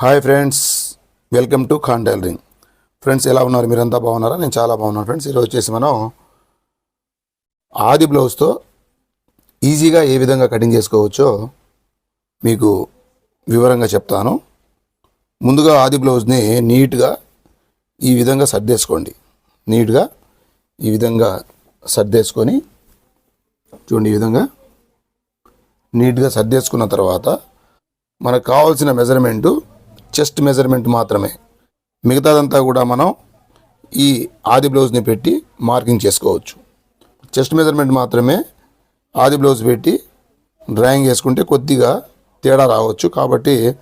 Hi friends welcome to Khan tailoring friends ఎలా ఉన్నారు? మీరంతా బాగున్నారా? నేను చాలా బాగున్నాను ఫ్రెండ్స్. ఈరోజు వచ్చేసి మనం ఆది బ్లౌజ్తో ఈజీగా ఏ విధంగా కటింగ్ చేసుకోవచ్చో మీకు వివరంగా చెప్తాను. ముందుగా ఆది బ్లౌజ్ని నీట్గా ఈ విధంగా సర్దేసుకోండి. నీట్గా ఈ విధంగా సర్దేసుకొని చూడండి ఈ విధంగా. నీట్గా సర్దేసుకున్న తర్వాత మనకు కావాల్సిన మెజర్మెంటు చెస్ట్ మెజర్మెంట్ మాత్రమే. మిగతాదంతా కూడా మనం ఈ ఆది బ్లౌజ్ని పెట్టి మార్కింగ్ చేసుకోవచ్చు. చెస్ట్ మెజర్మెంట్ మాత్రమే ఆది బ్లౌజ్ పెట్టి డ్రాయింగ్ వేసుకుంటే కొద్దిగా తేడా రావచ్చు. కాబట్టి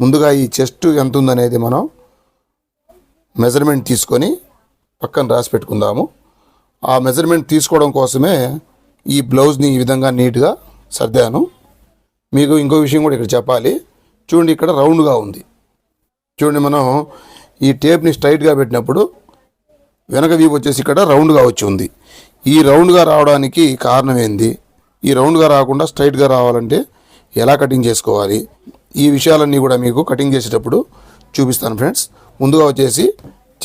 ముందుగా ఈ చెస్ట్ ఎంత ఉందనేది మనం మెజర్మెంట్ తీసుకొని పక్కన రాసి పెట్టుకుందాము. ఆ మెజర్మెంట్ తీసుకోవడం కోసమే ఈ బ్లౌజ్ని ఈ విధంగా నీట్గా సర్దాను. మీకు ఇంకో విషయం కూడా ఇక్కడ చెప్పాలి. చూడండి ఇక్కడ రౌండ్గా ఉంది. చూడండి మనం ఈ టేప్ని స్ట్రైట్గా పెట్టినప్పుడు వెనక వీపు వచ్చేసి ఇక్కడ రౌండ్గా వచ్చి ఉంది. ఈ రౌండ్గా రావడానికి కారణం ఏంది ఈ రౌండ్గా రాకుండా స్ట్రైట్గా రావాలంటే ఎలా కటింగ్ చేసుకోవాలి? ఈ విషయాలన్నీ కూడా మీకు కటింగ్ చేసేటప్పుడు చూపిస్తాను ఫ్రెండ్స్. ముందుగా వచ్చేసి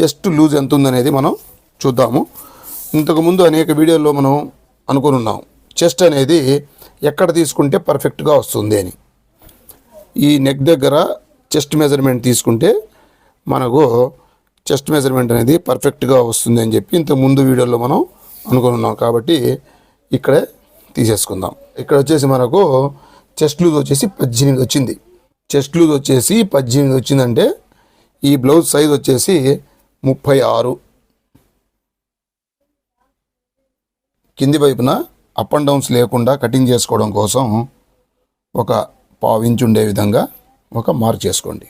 చెస్ట్ లూజ్ ఎంత ఉందనేది మనం చూద్దాము. ఇంతకుముందు అనేక వీడియోల్లో మనం అనుకుని ఉన్నాం. చెస్ట్ అనేది ఎక్కడ తీసుకుంటే పర్ఫెక్ట్గా వస్తుంది అని. ఈ నెక్ దగ్గర చెస్ట్ మెజర్మెంట్ తీసుకుంటే మనకు చెస్ట్ మెజర్మెంట్ అనేది పర్ఫెక్ట్గా వస్తుంది అని చెప్పి ఇంత ముందు వీడియోలో మనం అనుకున్నాం కాబట్టి ఇక్కడే తీసేసుకుందాం. ఇక్కడ వచ్చేసి మనకు చెస్ట్ లూజ్ వచ్చేసి పద్దెనిమిది వచ్చింది. చెస్ట్ లూజ్ వచ్చేసి పద్దెనిమిది వచ్చిందంటే ఈ బ్లౌజ్ సైజ్ వచ్చేసి ముప్పై ఆరు. కింది వైపున అప్ అండ్ డౌన్స్ లేకుండా కటింగ్ చేసుకోవడం కోసం ఒక పావు ఇంచు ఉండే విధంగా ఒక మార్క్ చేసుకోండి.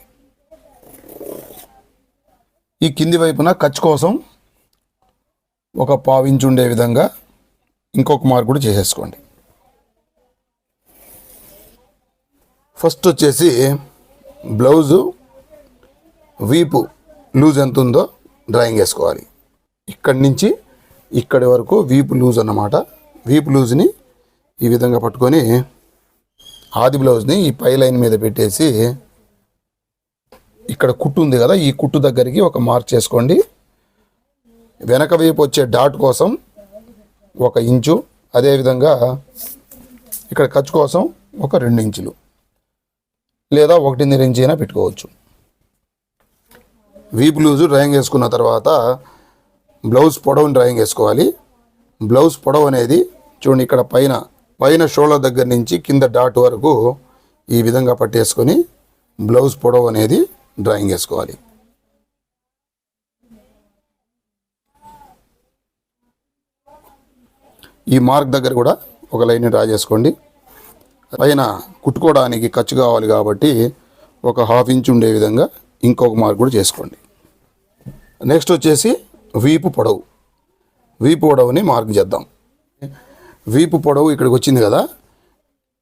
ఈ కింది వైపున ఖర్చు కోసం ఒక పావు ఇంచు ఉండే విధంగా ఇంకొక మార్క్ కూడా చేసేసుకోండి. ఫస్ట్ వచ్చేసి బ్లౌజు వీపు లూజ్ ఎంత ఉందో డ్రాయింగ్ వేసుకోవాలి. ఇక్కడి నుంచి ఇక్కడి వరకు వీపు లూజ్ అన్నమాట. వీపు లూజ్ని ఈ విధంగా పట్టుకొని ఆది బ్లౌజ్ని ఈ పై లైన్ మీద పెట్టేసి ఇక్కడ కుట్టు ఉంది కదా ఈ కుట్టు దగ్గరికి ఒక మార్క్ చేసుకోండి. వెనక వైపు వచ్చే డాట్ కోసం ఒక ఇంచు అదేవిధంగా ఇక్కడ ఖర్చు కోసం ఒక రెండు ఇంచులు లేదా ఒకటిన్నర ఇంచు అయినా పెట్టుకోవచ్చు. వీ లూజు డ్రాయింగ్ వేసుకున్న తర్వాత బ్లౌజ్ పొడవుని డ్రాయింగ్ వేసుకోవాలి. బ్లౌజ్ పొడవు అనేది చూడండి ఇక్కడ పైన పైన షోల్డర్ దగ్గర నుంచి కింద డాట్ వరకు ఈ విధంగా పట్టేసుకొని బ్లౌజ్ పొడవు అనేది డ్రాయింగ్ వేసుకోవాలి. ఈ మార్క్ దగ్గర కూడా ఒక లైన్ డ్రా చేసుకోండి. పైన కుట్టుకోవడానికి ఖర్చు కావాలి కాబట్టి ఒక హాఫ్ ఇంచ్ ఉండే విధంగా ఇంకొక మార్క్ కూడా చేసుకోండి. నెక్స్ట్ వచ్చేసి వీపు పొడవు. వీపు పొడవుని మార్క్ చేద్దాం. వీపు పొడవు ఇక్కడికి వచ్చింది కదా?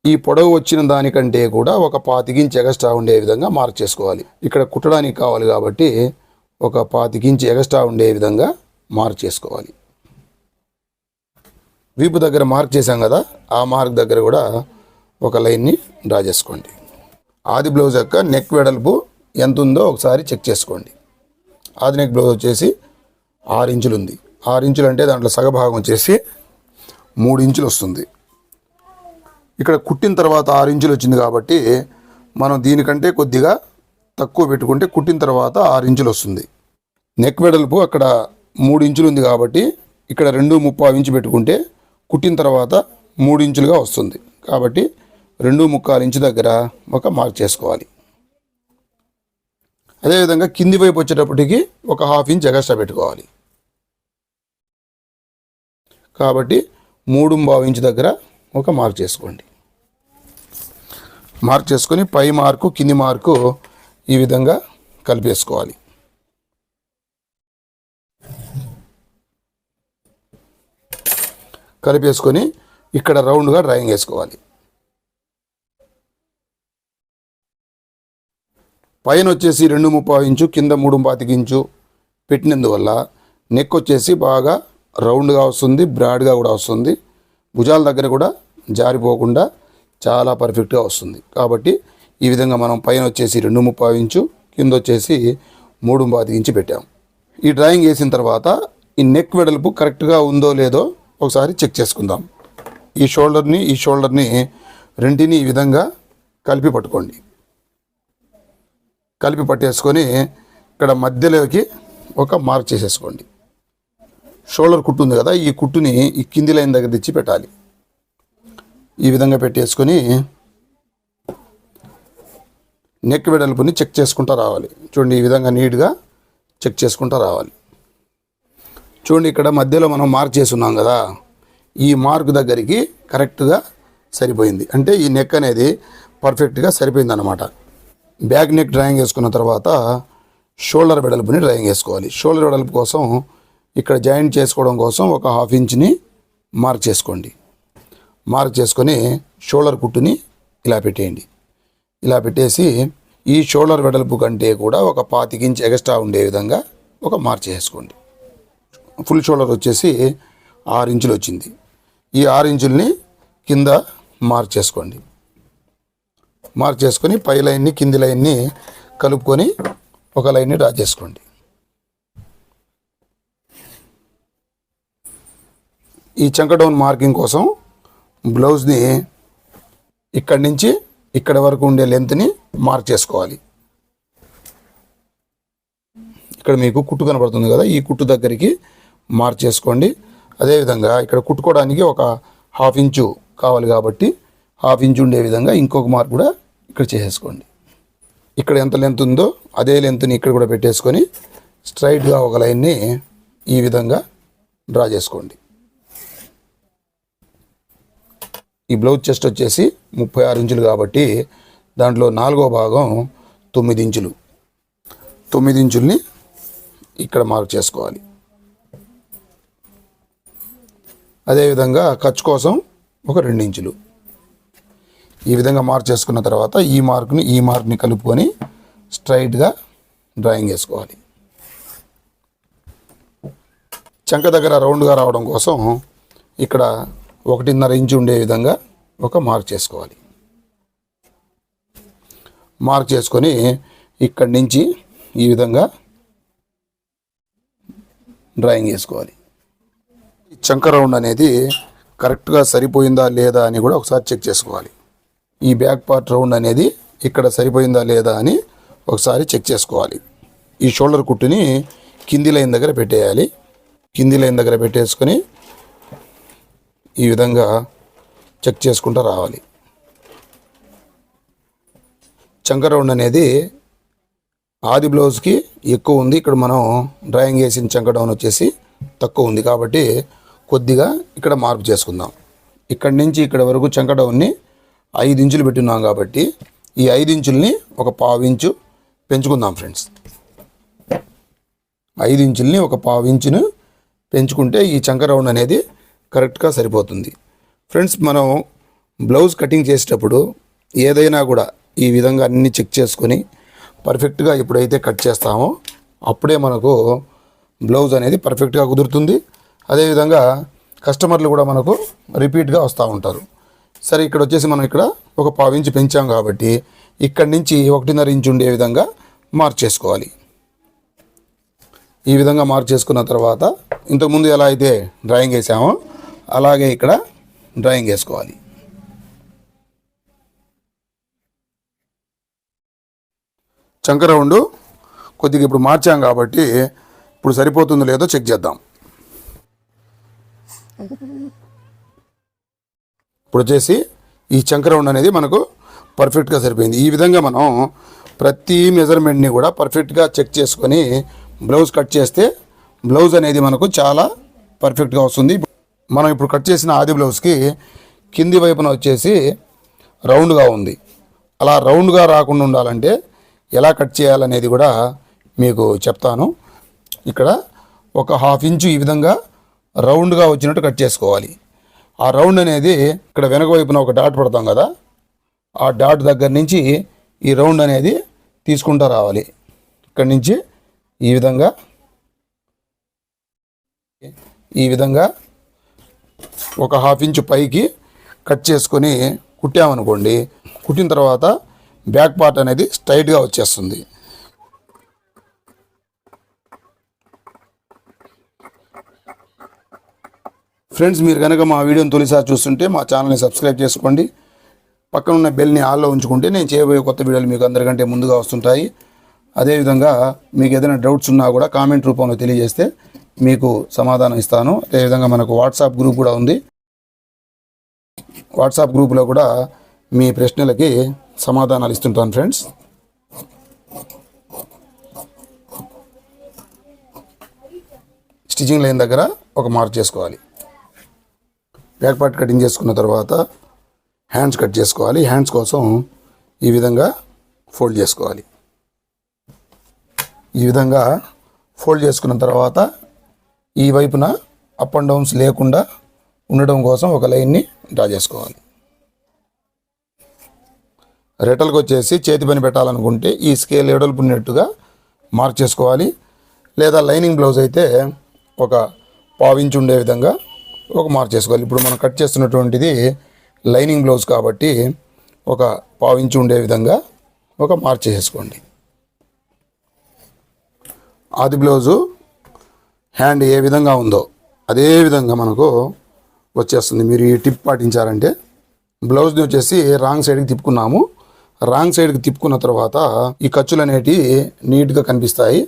ఈ పొడవు వచ్చిన దానికంటే కూడా ఒక పాతికించి ఎగస్ట్రా ఉండే విధంగా మార్క్ చేసుకోవాలి. ఇక్కడ కుట్టడానికి కావాలి కాబట్టి ఒక పాతికించి ఎగస్ట్రా ఉండే విధంగా మార్క్ చేసుకోవాలి. వీపు దగ్గర మార్క్ చేశాం కదా? ఆ మార్క్ దగ్గర కూడా ఒక లైన్ని డ్రా చేసుకోండి. ఆది బ్లౌజ్ యొక్క నెక్ వెడల్పు ఎంత ఉందో ఒకసారి చెక్ చేసుకోండి. ఆది నెక్ బ్లౌజ్ వచ్చేసి ఆరు ఇంచులు ఉంది. ఆరు ఇంచులు అంటే దాంట్లో సగభాగం వచ్చేసి మూడు ఇంచులు వస్తుంది. ఇక్కడ కుట్టిన తర్వాత ఆరు ఇంచులు వచ్చింది కాబట్టి మనం దీనికంటే కొద్దిగా తక్కువ పెట్టుకుంటే కుట్టిన తర్వాత ఆరు ఇంచులు వస్తుంది. నెక్ వెడల్పు అక్కడ మూడు ఇంచులు ఉంది కాబట్టి ఇక్కడ రెండు ముప్పావు ఇంచు పెట్టుకుంటే కుట్టిన తర్వాత మూడు ఇంచులుగా వస్తుంది. కాబట్టి రెండు ముక్కాలు ఇంచు దగ్గర ఒక మార్క్ చేసుకోవాలి. అదేవిధంగా కింది వైపు వచ్చేటప్పటికి ఒక హాఫ్ ఇంచ్ ఎగస్ట్రా పెట్టుకోవాలి. కాబట్టి మూడు బావు ఇంచు దగ్గర ఒక మార్క్ చేసుకోండి. మార్క్ చేసుకొని పై మార్కు కింది మార్కు ఈ విధంగా కలిపేసుకోవాలి. కలిపేసుకొని ఇక్కడ రౌండ్గా డ్రాయింగ్ వేసుకోవాలి. పైన వచ్చేసి రెండు ముప్పై ఇంచు కింద మూడు పాతిక ఇంచు పెట్టినందువల్ల నెక్ వచ్చేసి బాగా రౌండ్గా వస్తుంది బ్రాడ్గా కూడా వస్తుంది. భుజాల దగ్గర కూడా జారిపోకుండా చాలా పర్ఫెక్ట్గా వస్తుంది. కాబట్టి ఈ విధంగా మనం పైన వచ్చేసి రెండు ముప్పావు ఇంచు కింద వచ్చేసి మూడు పాతిక ఇంచు పెట్టాం. ఈ డ్రాయింగ్ వేసిన తర్వాత ఈ నెక్ వెడల్పు కరెక్ట్గా ఉందో లేదో ఒకసారి చెక్ చేసుకుందాం. ఈ షోల్డర్ని ఈ షోల్డర్ని రెంటిని ఈ విధంగా కలిపి పట్టుకోండి. కలిపి పట్టేసుకొని ఇక్కడ మధ్యలోకి ఒక మార్క్ చేసేసుకోండి. షోల్డర్ కుట్టు ఉంది కదా ఈ కుట్టుని ఈ కింది లైన్ దగ్గర తెచ్చి పెట్టాలి. ఈ విధంగా పెట్టేసుకొని నెక్ వెడల్పుని చెక్ చేసుకుంటూ రావాలి. చూడండి ఈ విధంగా నీట్గా చెక్ చేసుకుంటూ రావాలి. చూడండి ఇక్కడ మధ్యలో మనం మార్క్ చేసి ఉన్నాం కదా ఈ మార్క్ దగ్గరికి కరెక్ట్గా సరిపోయింది. అంటే ఈ నెక్ అనేది పర్ఫెక్ట్గా సరిపోయింది అనమాట బ్యాక్ నెక్ డ్రాయింగ్ వేసుకున్న తర్వాత షోల్డర్ వెడల్పుని డ్రాయింగ్ వేసుకోవాలి. షోల్డర్ వెడల్పు కోసం ఇక్కడ జాయింట్ చేసుకోవడం కోసం ఒక హాఫ్ ఇంచ్ని మార్క్ చేసుకోండి. మార్క్ చేసుకొని షోల్డర్ కుట్టుని ఇలా పెట్టేయండి. ఇలా పెట్టేసి ఈ షోల్డర్ వెడల్పు కంటే కూడా ఒక పాతిక ఎగస్ట్రా ఎక్స్ట్రా ఉండే విధంగా ఒక మార్క్ చేసుకోండి. ఫుల్ షోల్డర్ వచ్చేసి ఆరు ఇంచులు వచ్చింది. ఈ ఆరు ఇంచుల్ని కింద మార్క్ చేసుకోండి. మార్క్ చేసుకొని పై లైన్ని కింది లైన్ని కలుపుకొని ఒక లైన్ని డ్రా చేసుకోండి. ఈ చంక డౌన్ మార్కింగ్ కోసం బ్లౌజ్ని ఇక్కడి నుంచి ఇక్కడ వరకు ఉండే లెంత్ని మార్క్ చేసుకోవాలి. ఇక్కడ మీకు కుట్టు కనబడుతుంది కదా ఈ కుట్టు దగ్గరికి మార్క్ చేసుకోండి. అదేవిధంగా ఇక్కడ కుట్టుకోవడానికి ఒక హాఫ్ ఇంచు కావాలి కాబట్టి హాఫ్ ఇంచు ఉండే విధంగా ఇంకొక మార్క్ కూడా ఇక్కడ చేసేసుకోండి. ఇక్కడ ఎంత లెంత్ ఉందో అదే లెంత్ని ఇక్కడ కూడా పెట్టేసుకొని స్ట్రైట్గా ఒక లైన్ని ఈ విధంగా డ్రా చేసుకోండి. ఈ బ్లౌజ్ చెస్ట్ వచ్చేసి ముప్పై ఆరు ఇంచులు కాబట్టి దాంట్లో నాలుగో భాగం తొమ్మిది ఇంచులు. తొమ్మిది ఇంచుల్ని ఇక్కడ మార్క్ చేసుకోవాలి. అదేవిధంగా ఖర్చు కోసం ఒక రెండు ఇంచులు. ఈ విధంగా మార్క్ చేసుకున్న తర్వాత ఈ మార్క్ని ఈ మార్క్ని కలుపుకొని స్ట్రైట్గా డ్రాయింగ్ వేసుకోవాలి చంక దగ్గర రౌండ్గా రావడం కోసం ఇక్కడ ఒకటిన్నర ఇంచు ఉండే విధంగా ఒక మార్క్ చేసుకోవాలి. మార్క్ చేసుకొని ఇక్కడి నుంచి ఈ విధంగా డ్రాయింగ్ వేసుకోవాలి చంక రౌండ్ అనేది కరెక్ట్గా సరిపోయిందా లేదా అని కూడా ఒకసారి చెక్ చేసుకోవాలి. ఈ బ్యాక్ పార్ట్ రౌండ్ అనేది ఇక్కడ సరిపోయిందా లేదా అని ఒకసారి చెక్ చేసుకోవాలి. ఈ షోల్డర్ కుట్టుని కింది లైన్ దగ్గర పెట్టేయాలి. కింది లైన్ దగ్గర పెట్టేసుకొని ఈ విధంగా చెక్ చేసుకుంటూ రావాలి. చంక రౌండ్ అనేది ఆది బ్లౌజ్కి ఎక్కువ ఉంది. ఇక్కడ మనం డ్రాయింగ్ వేసిన చంక డౌన్ వచ్చేసి తక్కువ ఉంది కాబట్టి కొద్దిగా ఇక్కడ మార్పు చేసుకుందాం. ఇక్కడి నుంచి ఇక్కడ వరకు చంక డౌన్ని ఐదు ఇంచులు పెట్టున్నాం కాబట్టి ఈ ఐదు ఇంచుల్ని ఒక పావు ఇంచు పెంచుకుందాం ఫ్రెండ్స్. ఐదు ఇంచుల్ని ఒక పావు ఇంచును పెంచుకుంటే ఈ చంక రౌండ్ అనేది కరెక్ట్గా సరిపోతుంది. ఫ్రెండ్స్ మనం బ్లౌజ్ కటింగ్ చేసేటప్పుడు ఏదైనా కూడా ఈ విధంగా అన్ని చెక్ చేసుకొని పర్ఫెక్ట్గా ఎప్పుడైతే కట్ చేస్తామో అప్పుడే మనకు బ్లౌజ్ అనేది పర్ఫెక్ట్గా కుదురుతుంది. అదేవిధంగా కస్టమర్లు కూడా మనకు రిపీట్గా వస్తూ ఉంటారు. సరే ఇక్కడ వచ్చేసి మనం ఇక్కడ ఒక పావు ఇంచు పెంచాం కాబట్టి ఇక్కడి నుంచి ఒకటిన్నర ఇంచు ఉండే విధంగా మార్చేసుకోవాలి ఈ విధంగా మార్చేసుకున్న తర్వాత ఇంతకుముందు ఎలా అయితే డ్రాయింగ్ వేసామో అలాగే ఇక్కడ డ్రాయింగ్ వేసుకోవాలి. చంక రౌండ్ కొద్దిగా ఇప్పుడు మార్చాం కాబట్టి ఇప్పుడు సరిపోతుందో లేదో చెక్ చేద్దాం. ఇప్పుడు వచ్చేసి ఈ చంక రౌండ్ అనేది మనకు పర్ఫెక్ట్గా సరిపోయింది. ఈ విధంగా మనం ప్రతి మెజర్మెంట్ని కూడా పర్ఫెక్ట్గా చెక్ చేసుకొని బ్లౌజ్ కట్ చేస్తే బ్లౌజ్ అనేది మనకు చాలా పర్ఫెక్ట్గా వస్తుంది. మనం ఇప్పుడు కట్ చేసిన ఆది బ్లౌజ్కి కింది వైపున వచ్చేసి రౌండ్గా ఉంది. అలా రౌండ్గా రాకుండా ఉండాలంటే ఎలా కట్ చేయాలనేది కూడా మీకు చెప్తాను. ఇక్కడ ఒక హాఫ్ ఇంచు ఈ విధంగా రౌండ్గా వచ్చినట్టు కట్ చేసుకోవాలి. ఆ రౌండ్ అనేది ఇక్కడ వెనక వైపున ఒక డాట్ పడతాం కదా ఆ డాట్ దగ్గర నుంచి ఈ రౌండ్ అనేది తీసుకుంటూ రావాలి. ఇక్కడి నుంచి ఈ విధంగా ఈ విధంగా ఒక హాఫ్ ఇంచ్ పైకి కట్ చేసుకొని కుట్టామనుకోండి కుట్టిన తర్వాత బ్యాక్ పార్ట్ అనేది స్ట్రైట్గా వచ్చేస్తుంది. ఫ్రెండ్స్ మీరు కనుక మా వీడియోని తొలిసారి చూస్తుంటే మా ఛానల్ని సబ్స్క్రైబ్ చేసుకోండి. పక్కన ఉన్న బెల్ని ఆల్లో ఉంచుకుంటే నేను చేయబోయే కొత్త వీడియోలు మీకు అందరికంటే ముందుగా వస్తుంటాయి. అదేవిధంగా మీకు ఏదైనా డౌట్స్ ఉన్నా కూడా కామెంట్ రూపంలో తెలియజేస్తే మీకు సమాధానం ఇస్తాను. అదేవిధంగా మనకు వాట్సాప్ గ్రూప్ కూడా ఉంది. వాట్సాప్ గ్రూప్లో కూడా మీ ప్రశ్నలకి సమాధానాలు ఇస్తుంటాను ఫ్రెండ్స్. స్టిచ్చింగ్ లైన్ దగ్గర ఒక మార్క్ చేసుకోవాలి. బ్యాక్ పార్ట్ కటింగ్ చేసుకున్న తర్వాత హ్యాండ్స్ కట్ చేసుకోవాలి. హ్యాండ్స్ కోసం ఈ విధంగా ఫోల్డ్ చేసుకోవాలి. ఈ విధంగా ఫోల్డ్ చేసుకున్న తర్వాత ఈ వైపున అప్ అండ్ డౌన్స్ లేకుండా ఉండడం కోసం ఒక లైన్ని డ్రా చేసుకోవాలి. రెటల్కి వచ్చేసి చేతి పని పెట్టాలనుకుంటే ఈ స్కేల్ ఎడల్పు ఉన్నట్టుగా మార్క్ చేసుకోవాలి. లేదా లైనింగ్ బ్లౌజ్ అయితే ఒక పావించి ఉండే విధంగా ఒక మార్క్ చేసుకోవాలి. ఇప్పుడు మనం కట్ చేస్తున్నటువంటిది లైనింగ్ బ్లౌజ్ కాబట్టి ఒక పావించి ఉండే విధంగా ఒక మార్క్ చేసుకోండి. ఆది బ్లౌజు హ్యాండ్ ఏ విధంగా ఉందో అదే విధంగా మనకు వచ్చేస్తుంది. మీరు ఈ టిప్ పాటించారంటే బ్లౌజ్ని వచ్చేసి రాంగ్ సైడ్కి తిప్పుకున్నాము. రాంగ్ సైడ్కి తిప్పుకున్న తర్వాత ఈ ఖర్చులు అనేటివి నీట్గా కనిపిస్తాయి.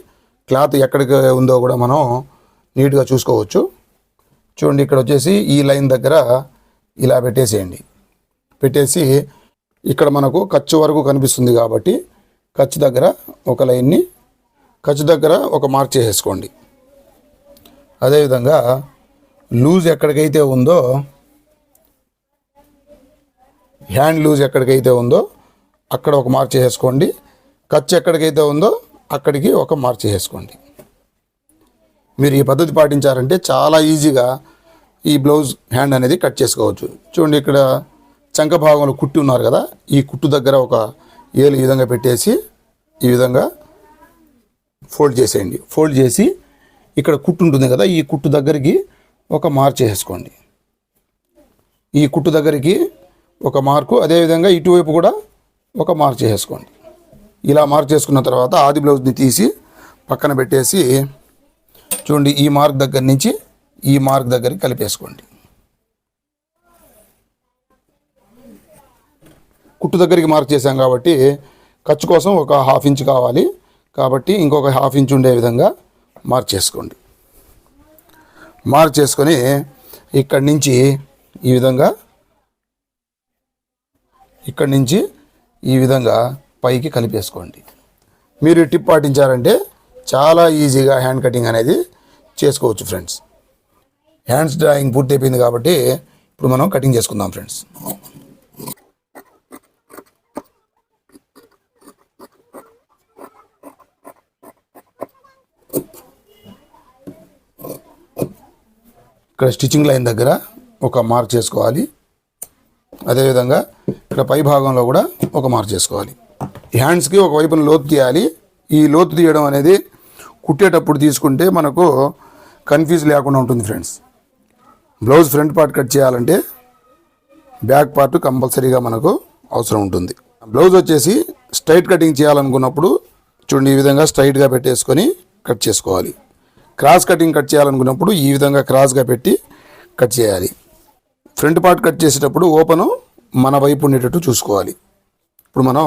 క్లాత్ ఎక్కడికి ఉందో కూడా మనం నీట్గా చూసుకోవచ్చు. చూడండి ఇక్కడ వచ్చేసి ఈ లైన్ దగ్గర ఇలా పెట్టేసేయండి. పెట్టేసి ఇక్కడ మనకు ఖర్చు వరకు కనిపిస్తుంది కాబట్టి ఖర్చు దగ్గర ఒక లైన్ని ఖర్చు దగ్గర ఒక మార్క్ చేసేసుకోండి. అదేవిధంగా లూజ్ ఎక్కడికైతే ఉందో హ్యాండ్ లూజ్ ఎక్కడికైతే ఉందో అక్కడ ఒక మార్క్ వేసుకోండి ఖర్చు ఎక్కడికైతే ఉందో అక్కడికి ఒక మార్క్ వేసుకోండి మీరు ఈ పద్ధతి పాటించారంటే చాలా ఈజీగా ఈ బ్లౌజ్ హ్యాండ్ అనేది కట్ చేసుకోవచ్చు. చూడండి ఇక్కడ చంక భాగంలో కుట్టి ఉన్నారు కదా ఈ కుట్టు దగ్గర ఒక ఏలు ఈ విధంగా పెట్టేసి ఈ విధంగా ఫోల్డ్ చేసేయండి. ఫోల్డ్ చేసి ఇక్కడ కుట్టు ఉంటుంది కదా ఈ కుట్టు దగ్గరికి ఒక మార్క్ చేసేసుకోండి. ఈ కుట్టు దగ్గరికి ఒక మార్కు అదేవిధంగా ఇటువైపు కూడా ఒక మార్క్ చేసేసుకోండి. ఇలా మార్క్ చేసుకున్న తర్వాత ఆది బ్లౌజ్ని తీసి పక్కన పెట్టేసి చూడండి ఈ మార్క్ దగ్గర నుంచి ఈ మార్క్ దగ్గరికి కలిపేసుకోండి. కుట్టు దగ్గరికి మార్క్ చేసాం కాబట్టి ఖర్చు కోసం ఒక హాఫ్ ఇంచ్ కావాలి. కాబట్టి ఇంకొక హాఫ్ ఇంచ్ ఉండే విధంగా మార్చేసుకోండి. మార్చేసుకొని ఇక్కడి నుంచి ఈ విధంగా ఇక్కడి నుంచి ఈ విధంగా పైకి కలిపేసుకోండి. మీరు టిప్ పాటించారంటే చాలా ఈజీగా హ్యాండ్ కటింగ్ అనేది చేసుకోవచ్చు ఫ్రెండ్స్. హ్యాండ్స్ డ్రాయింగ్ పూర్తి అయిపోయింది కాబట్టి ఇప్పుడు మనం కటింగ్ చేసుకుందాం ఫ్రెండ్స్. ఇక్కడ స్టిచ్చింగ్ లైన్ దగ్గర ఒక మార్క్ చేసుకోవాలి. అదేవిధంగా ఇక్కడ పై భాగంలో కూడా ఒక మార్క్ చేసుకోవాలి. హ్యాండ్స్కి ఒక వైపున లోతు తీయాలి. ఈ లోతు తీయడం అనేది కుట్టేటప్పుడు తీసుకుంటే మనకు కన్ఫ్యూజ్ లేకుండా ఉంటుంది friends blouse front part cut చేయాలంటే బ్యాక్ పార్ట్ కంపల్సరీగా మనకు అవసరం ఉంటుంది. బ్లౌజ్ వచ్చేసి స్ట్రైట్ కటింగ్ చేయాలనుకున్నప్పుడు చూడండి ఈ విధంగా స్ట్రైట్గా పెట్టేసుకొని కట్ చేసుకోవాలి. క్రాస్ కటింగ్ కట్ చేయాలనుకున్నప్పుడు ఈ విధంగా క్రాస్గా పెట్టి కట్ చేయాలి. ఫ్రంట్ పార్ట్ కట్ చేసేటప్పుడు ఓపెన్ మన వైపు ఉండేటట్టు చూసుకోవాలి. ఇప్పుడు మనం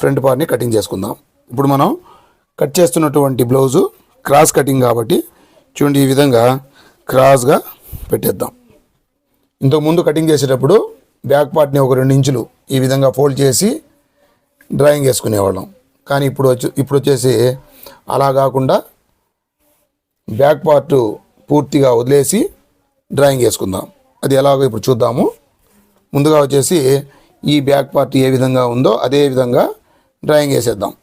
ఫ్రంట్ పార్ట్ని కటింగ్ చేసుకుందాం. ఇప్పుడు మనం కట్ చేస్తున్నటువంటి బ్లౌజు క్రాస్ కటింగ్ కాబట్టి చూడండి ఈ విధంగా క్రాస్గా పెట్టేద్దాం. ఇంతకుముందు కటింగ్ చేసేటప్పుడు బ్యాక్ పార్ట్ని ఒక రెండు ఇంచులు ఈ విధంగా ఫోల్డ్ చేసి డ్రాయింగ్ వేసుకునేవాళ్ళం. కానీ ఇప్పుడు వచ్చి ఇప్పుడు వచ్చేసి అలా కాకుండా బ్యాక్ పార్ట్ పూర్తిగా వదిలేసి డ్రాయింగ్ వేసుకుందాం. అది ఎలాగో ఇప్పుడు చూద్దాము. ముందుగా వచ్చేసి ఈ బ్యాక్ పార్ట్ ఏ విధంగా ఉందో అదే విధంగా డ్రాయింగ్ వేసేద్దాం.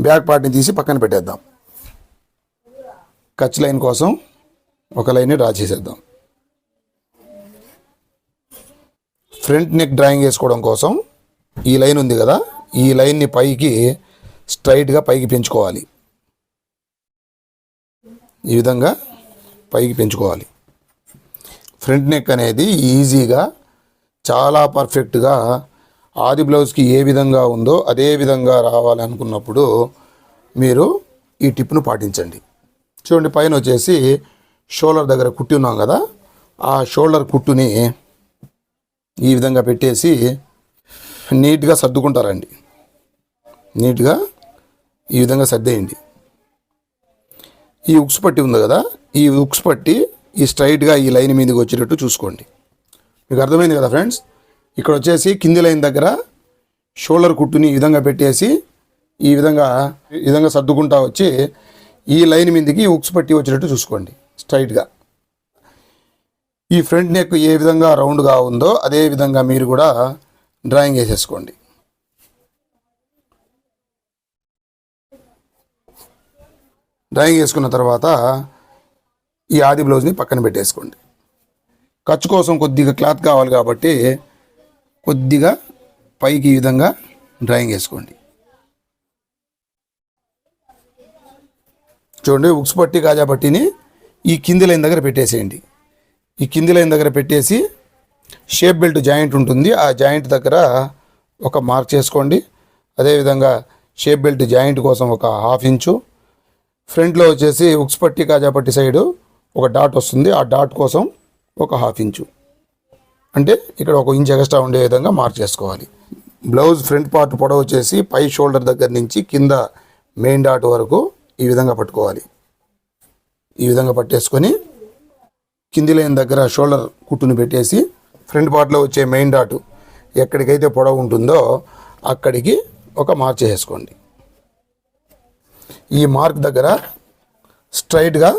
బ్యాక్ పార్ట్ని తీసి పక్కన పెట్టేద్దాం. కచ్ లైన్ కోసం ఒక లైన్ డ్రా చేసేద్దాం. ఫ్రంట్ నెక్ డ్రాయింగ్ వేసుకోవడం కోసం ఈ లైన్ ఉంది కదా ఈ లైన్ని పైకి స్ట్రైట్గా పైకి పెంచుకోవాలి. ఈ విధంగా పైకి పెంచుకోవాలి. ఫ్రంట్ నెక్ అనేది ఈజీగా చాలా పర్ఫెక్ట్గా ఆది బ్లౌజ్కి ఏ విధంగా ఉందో అదే విధంగా రావాలనుకున్నప్పుడు మీరు ఈ టిప్ను పాటించండి. చూడండి పైన వచ్చేసి షోల్డర్ దగ్గర కుట్టి ఉన్నాం కదా ఆ షోల్డర్ కుట్టుని ఈ విధంగా పెట్టేసి నీట్గా సర్దుకుంటారండి. నీట్గా ఈ విధంగా సర్దేయండి. ఈ ఉక్స్ పట్టి ఉంది కదా ఈ ఉక్స్ పట్టి ఈ స్ట్రైట్గా ఈ లైన్ మీదకి వచ్చేటట్టు చూసుకోండి. మీకు అర్థమైంది కదా ఫ్రెండ్స్? ఇక్కడ వచ్చేసి కింది లైన్ దగ్గర షోల్డర్ కుట్టుని ఈ విధంగా పెట్టేసి ఈ విధంగా ఈ విధంగా సర్దుకుంటా వచ్చి ఈ లైన్ మీదకి ఉక్స్ పట్టి వచ్చేటట్టు చూసుకోండి. స్ట్రైట్గా. ఈ ఫ్రంట్ నెక్ ఏ విధంగా రౌండ్గా ఉందో అదే విధంగా మీరు కూడా డ్రాయింగ్ వేసేసుకోండి. డ్రాయింగ్ వేసుకున్న తర్వాత ఈ ఆది బ్లౌజ్ని పక్కన పెట్టేసుకోండి. ఖర్చు కోసం కొద్దిగా క్లాత్ కావాలి కాబట్టి కొద్దిగా పైకి ఈ విధంగా డ్రాయింగ్ వేసుకోండి. చూడండి ఉక్స్ పట్టి కాజా పట్టిని ఈ కింది లైన్ దగ్గర పెట్టేసేయండి. ఈ కింది లైన్ దగ్గర పెట్టేసి షేప్ బెల్ట్ జాయింట్ ఉంటుంది. ఆ జాయింట్ దగ్గర ఒక మార్క్ చేసుకోండి. అదేవిధంగా షేప్ బెల్ట్ జాయింట్ కోసం ఒక హాఫ్ ఇంచు. ఫ్రంట్లో వచ్చేసి ఉక్స్ పట్టి సైడు ఒక డాట్ వస్తుంది. ఆ డాట్ కోసం ఒక హాఫ్ ఇంచు. అంటే ఇక్కడ ఒక ఇంచ్ ఎక్స్ట్రా ఉండే విధంగా మార్క్ చేసుకోవాలి. బ్లౌజ్ ఫ్రంట్ పార్ట్ పొడవు వచ్చేసి పై షోల్డర్ దగ్గర నుంచి కింద మెయిన్ డాట్ వరకు ఈ విధంగా పట్టుకోవాలి. ఈ విధంగా పట్టేసుకొని కింది లైన్ దగ్గర షోల్డర్ కుట్టుని పెట్టేసి ఫ్రంట్ పార్ట్లో వచ్చే మెయిన్ డాట్ ఎక్కడికైతే పొడవు ఉంటుందో అక్కడికి ఒక మార్క్ చేసుకోండి. ఈ మార్క్ దగ్గర స్ట్రైట్గా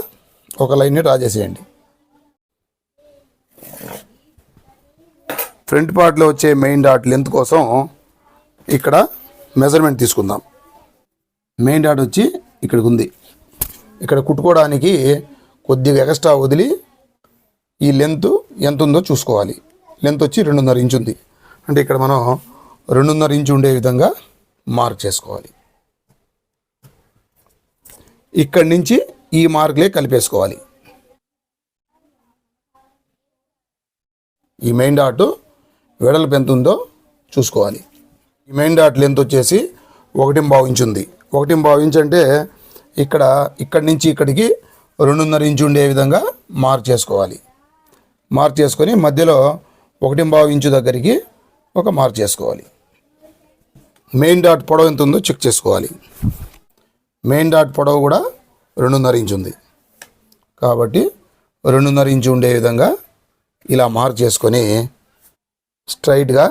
ఒక లైన్ని డ్రా చేసేయండి. ఫ్రంట్ పార్ట్లో వచ్చే మెయిన్ డాట్ లెంత్ కోసం ఇక్కడ మెజర్మెంట్ తీసుకుందాం. మెయిన్ డాట్ వచ్చి ఇక్కడికి ఉంది. ఇక్కడ కుట్టుకోవడానికి కొద్దిగా ఎక్స్ట్రా వదిలి ఈ లెంత్ ఎంత ఉందో చూసుకోవాలి. లెంత్ వచ్చి రెండున్నర ఇంచు ఉంది. అంటే ఇక్కడ మనం రెండున్నర ఇంచు ఉండే విధంగా మార్క్ చేసుకోవాలి. ఇక్కడి నుంచి ఈ మార్కులే కలిపేసుకోవాలి. ఈ మెయిన్ డాట్ వెడల్పు ఎంత ఉందో చూసుకోవాలి. ఈ మెయిన్ డాట్ లెంత్ వచ్చేసి ఒకటి భావించింది ఉంది. ఒకటి బావు అంటే ఇక్కడ ఇక్కడి నుంచి ఇక్కడికి రెండున్నర ఇంచు ఉండే విధంగా మార్క్ చేసుకోవాలి. మార్క్ చేసుకొని మధ్యలో ఒకటి బావు ఇంచు దగ్గరికి ఒక మార్క్ చేసుకోవాలి. మెయిన్ డాట్ పొడవు ఎంత ఉందో చెక్ చేసుకోవాలి. మెయిన్ డాట్ పొడవు కూడా రెండున్నర ఇంచు ఉంది. కాబట్టి రెండున్నర ఇంచు ఉండే విధంగా ఇలా మార్క్ చేసుకొని స్ట్రైట్గా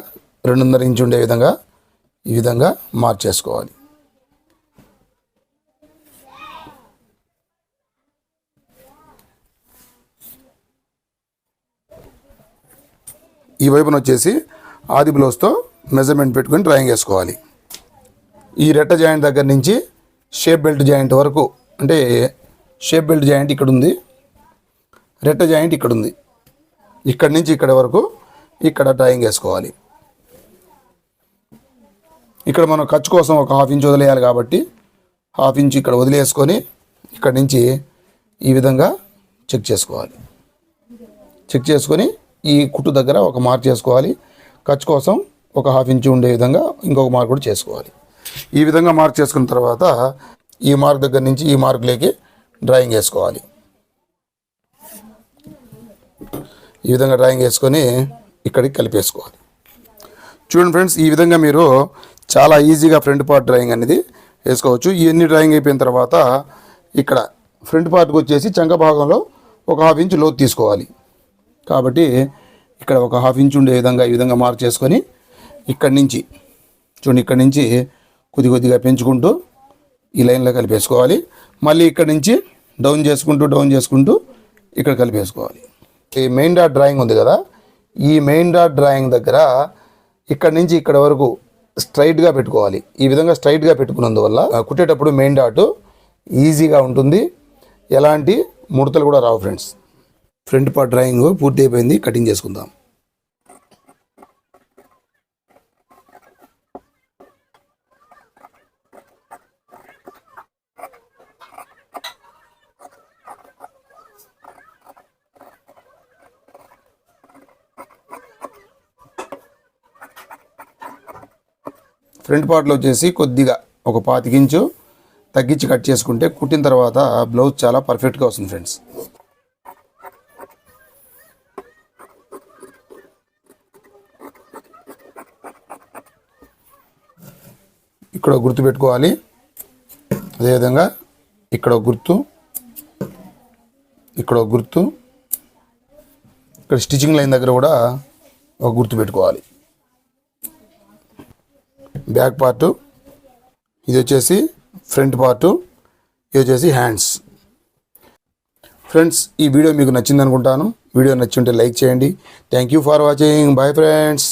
రెండున్నర ఇంచు ఉండే విధంగా ఈ విధంగా మార్క్ చేసుకోవాలి. ఈ వైపున వచ్చేసి ఆది బ్లౌజ్తో మెజర్మెంట్ పెట్టుకొని డ్రాయింగ్ వేసుకోవాలి. ఈ రెట్ట జాయింట్ దగ్గర నుంచి షేప్ బెల్ట్ జాయింట్ వరకు అంటే షేప్ బెల్ట్ జాయింట్ ఇక్కడ ఉంది రెట్ట జాయింట్ ఇక్కడ ఉంది ఇక్కడ నుంచి ఇక్కడ వరకు ఇక్కడ డ్రాయింగ్ వేసుకోవాలి. ఇక్కడ మనం ఖర్చు కోసం ఒక హాఫ్ ఇంచ్ వదిలేయాలి కాబట్టి హాఫ్ ఇంచ్ ఇక్కడ వదిలేసుకొని ఇక్కడ నుంచి ఈ విధంగా చెక్ చేసుకోవాలి. చెక్ చేసుకొని ఈ కుట్టు దగ్గర ఒక మార్క్ చేసుకోవాలి. ఖర్చు కోసం ఒక హాఫ్ ఇంచ్ ఉండే విధంగా ఇంకొక మార్క్ కూడా చేసుకోవాలి. ఈ విధంగా మార్క్ చేసుకున్న తర్వాత ఈ మార్క్ దగ్గర నుంచి ఈ మార్కులోకి డ్రాయింగ్ వేసుకోవాలి. ఈ విధంగా డ్రాయింగ్ వేసుకొని ఇక్కడికి కలిపేసుకోవాలి. చూడండి ఫ్రెండ్స్ ఈ విధంగా మీరు చాలా ఈజీగా ఫ్రంట్ పార్ట్ డ్రాయింగ్ అనేది వేసుకోవచ్చు. ఇవన్నీ డ్రాయింగ్ అయిపోయిన తర్వాత ఇక్కడ ఫ్రంట్ పార్ట్కి వచ్చేసి చంక భాగంలో ఒక హాఫ్ ఇంచ్ లోతు తీసుకోవాలి. కాబట్టి ఇక్కడ ఒక హాఫ్ ఇంచ్ ఉండే విధంగా ఈ విధంగా మార్క్ చేసుకొని ఇక్కడి నుంచి చూడండి ఇక్కడి నుంచి కొద్ది కొద్దిగా పెంచుకుంటూ ఈ లైన్లో కలిపేసుకోవాలి. మళ్ళీ ఇక్కడి నుంచి డౌన్ చేసుకుంటూ డౌన్ చేసుకుంటూ ఇక్కడ కలిపేసుకోవాలి. ఈ మెయిన్ డాట్ డ్రాయింగ్ ఉంది కదా ఈ మెయిన్ డాట్ డ్రాయింగ్ దగ్గర ఇక్కడ నుంచి ఇక్కడ వరకు స్ట్రైట్గా పెట్టుకోవాలి. ఈ విధంగా స్ట్రైట్గా పెట్టుకున్నందువల్ల కుట్టేటప్పుడు మెయిన్ డాట్ ఈజీగా ఉంటుంది. ఎలాంటి ముడతలు కూడా రావు ఫ్రెండ్స్. ఫ్రంట్ పార్ట్ డ్రాయింగ్ పూర్తి అయిపోయింది కటింగ్ చేసుకుందాం. ఫ్రంట్ పార్ట్లో వచ్చేసి కొద్దిగా ఒక పాతికించు తగ్గించి కట్ చేసుకుంటే కుట్టిన తర్వాత బ్లౌజ్ చాలా పర్ఫెక్ట్గా వస్తుంది ఫ్రెండ్స్. ఇక్కడ గుర్తు పెట్టుకోవాలి. అదేవిధంగా ఇక్కడ గుర్తు ఇక్కడ గుర్తు ఇక్కడ స్టిచ్చింగ్ లైన్ దగ్గర కూడా ఒక గుర్తు పెట్టుకోవాలి. బ్యాక్ పార్టు ఇది వచ్చేసి ఫ్రంట్ పార్టు ఇది వచ్చేసి హ్యాండ్స్. ఫ్రెండ్స్ ఈ వీడియో మీకు నచ్చింది అనుకుంటాను వీడియో నచ్చి ఉంటే లైక్ చేయండి. Thank you for watching bye friends